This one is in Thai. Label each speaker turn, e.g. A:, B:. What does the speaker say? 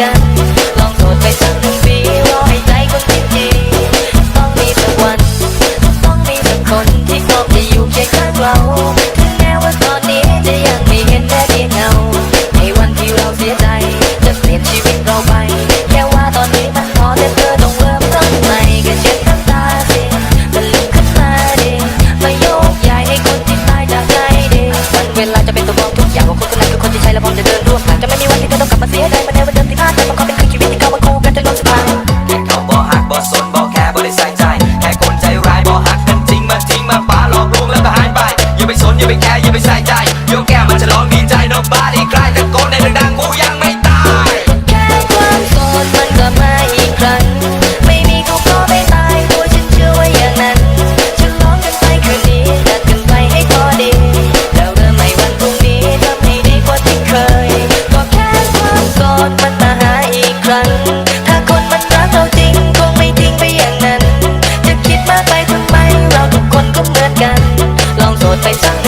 A: กัน ลองโดดไปสั
B: ก ไปสนอย่าไปแคร์อย่าไปใส่ใจโยกแก้มันจะร้องดีใจ nobody ใกล้ตะโกนในดังๆกูยังไม่ตาย
A: แค่ความโสดมันก็มาอีกครั้งไม่มีเขาก็ไม่ตายตัวฉันเชื่อว่าอย่างนั้นฉลองกันไปคืนนี้จัดกันไปให้พอดีแล้วเริ่มใหม่วันพรุ่งนี้ทำให้ดีกว่าที่เคย ก็แค่ความโสดมันมาหาอีกครั้ง ถ้าคนมันรักเราจริงคงไม่ทิ้งไปอย่างนั้น จะคิดมากไปทำไมเราทุกคนก็เหมือนกัน ลองโสดไปสัก